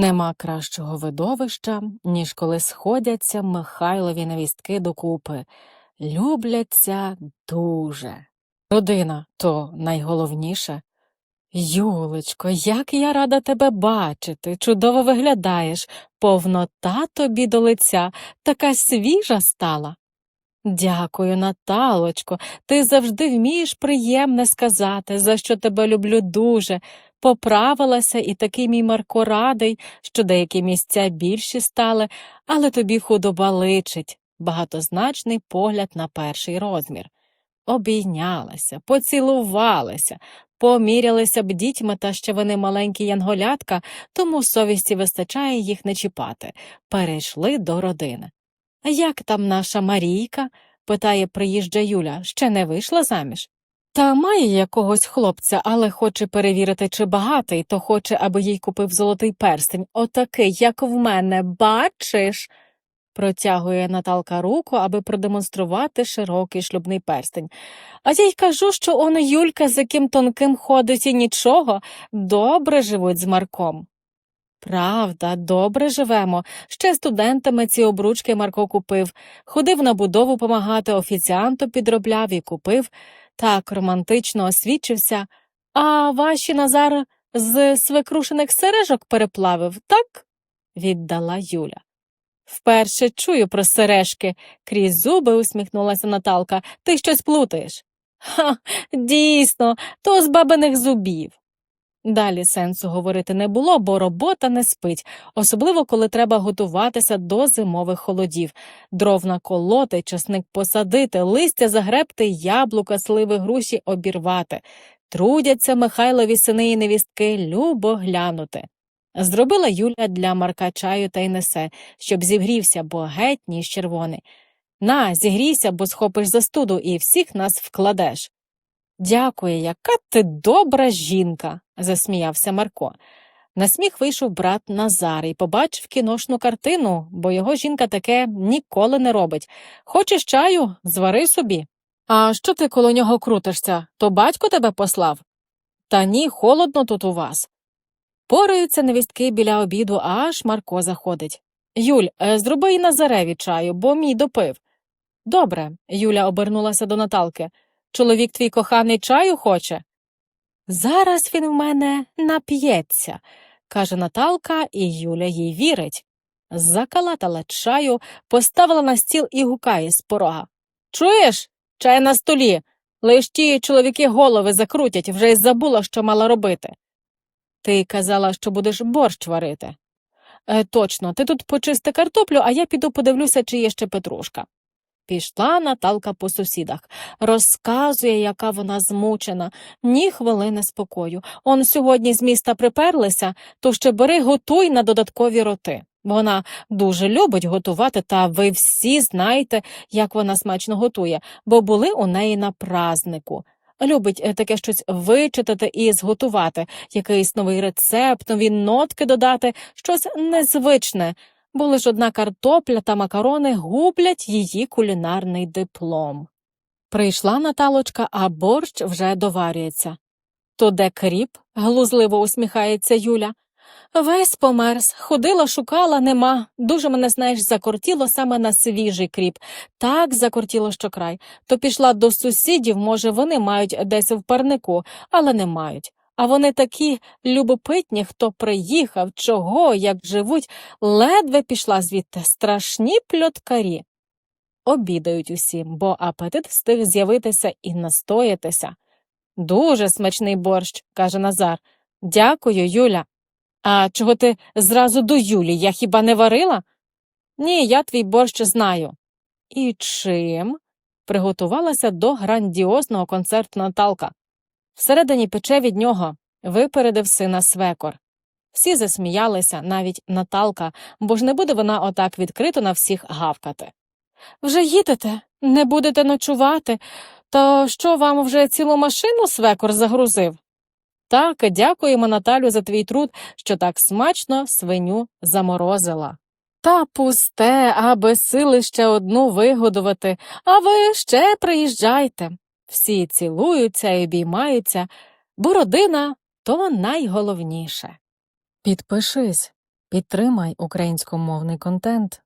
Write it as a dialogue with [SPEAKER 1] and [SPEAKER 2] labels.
[SPEAKER 1] Нема кращого видовища, ніж коли сходяться Михайлові невістки докупи. Любляться дуже. Родина то найголовніше. Юлечко, як я рада тебе бачити, чудово виглядаєш, повнота тобі до лиця, така свіжа стала. Дякую, Наталочко, ти завжди вмієш приємне сказати, за що тебе люблю дуже. Поправилася, і такий мій Марко радий, що деякі місця більші стали, але тобі худоба личить, багатозначний погляд на перший розмір. Обійнялася, поцілувалася, помірялися б дітьми, та ще вони маленькі янголятка, тому совісті вистачає їх не чіпати. Перейшли до родини. Як там наша Марійка? питає приїжджа Юля, ще не вийшла заміж? Та має якогось хлопця, але хоче перевірити, чи багатий, то хоче, аби їй купив золотий перстень. Отакий, як в мене, бачиш? Протягує Наталка руку, аби продемонструвати широкий шлюбний перстень. А я й кажу, що он Юлька з яким тонким ходить і нічого, добре живуть з Марком. Правда, добре живемо. Ще студентами ці обручки Марко купив, ходив на будову помагати, офіціанту підробляв і купив, так романтично освічився. А ваші Назар з свекрушених сережок переплавив, так? віддала Юля. Вперше чую про сережки, крізь зуби усміхнулася Наталка. Ти щось плутаєш. Ха, дійсно, то з бабиних зубів. Далі сенсу говорити не було, бо робота не спить, особливо коли треба готуватися до зимових холодів, дров наколоти, часник посадити, листя загребти, яблука, сливи, груші обірвати. Трудяться Михайлові сини і невістки любо глянути. Зробила Юля для Марка чаю та й несе, щоб зігрівся, бо геть ніж червоний. На, зігрійся, бо схопиш застуду і всіх нас вкладеш. Дякую, яка ти добра жінка, засміявся Марко. На сміх вийшов брат Назар і побачив кіношну картину, бо його жінка таке ніколи не робить. Хочеш чаю, звари собі. А що ти коло нього крутишся? То батько тебе послав? Та ні, холодно тут у вас. Пораються невістки біля обіду, аж Марко заходить. Юль, е, зроби й Назареві чаю, бо мій допив. Добре, Юля обернулася до Наталки. Чоловік твій коханий чаю хоче? Зараз він в мене нап'ється, каже Наталка, і Юля їй вірить. Закалатала чаю, поставила на стіл і гукає з порога. Чуєш? Чай на столі. Лиш ті чоловіки голови закрутять, вже й забула, що мала робити. Ти казала, що будеш борщ варити. Е, точно, ти тут почисти картоплю, а я піду подивлюся, чи є ще петрушка. Пішла Наталка по сусідах, розказує, яка вона змучена, ні хвилини спокою. Он сьогодні з міста приперлися, то ще бери готуй на додаткові роти. Вона дуже любить готувати, та ви всі знаєте, як вона смачно готує, бо були у неї на празнику. Любить е, таке щось вичитати і зготувати, якийсь новий рецепт, нові нотки додати, щось незвичне, бо лиш одна картопля та макарони гублять її кулінарний диплом. Прийшла Наталочка, а борщ вже доварюється. То де кріп? глузливо усміхається Юля. Весь померз, ходила, шукала, нема. Дуже мене, знаєш, закортіло саме на свіжий кріп. Так закортіло, що край. То пішла до сусідів, може, вони мають десь в парнику, але не мають. А вони такі любопитні, хто приїхав, чого, як живуть, ледве пішла звідти страшні пльоткарі. Обідають усі, бо апетит встиг з'явитися і настоятися. Дуже смачний борщ, каже Назар. Дякую, Юля. А чого ти зразу до Юлі? Я хіба не варила? Ні, я твій борщ знаю. І чим? приготувалася до грандіозного концерту Наталка. Всередині пече від нього випередив сина свекор. Всі засміялися, навіть Наталка, бо ж не буде вона отак відкрито на всіх гавкати. Вже їдете, не будете ночувати, то що вам вже цілу машину свекор загрузив? Так, дякуємо, Наталю, за твій труд, що так смачно свиню заморозила. Та пусте, аби сили ще одну вигодувати, а ви ще приїжджайте. Всі цілуються і обіймаються, бо родина то найголовніше. Підпишись. Підтримай українськомовний контент.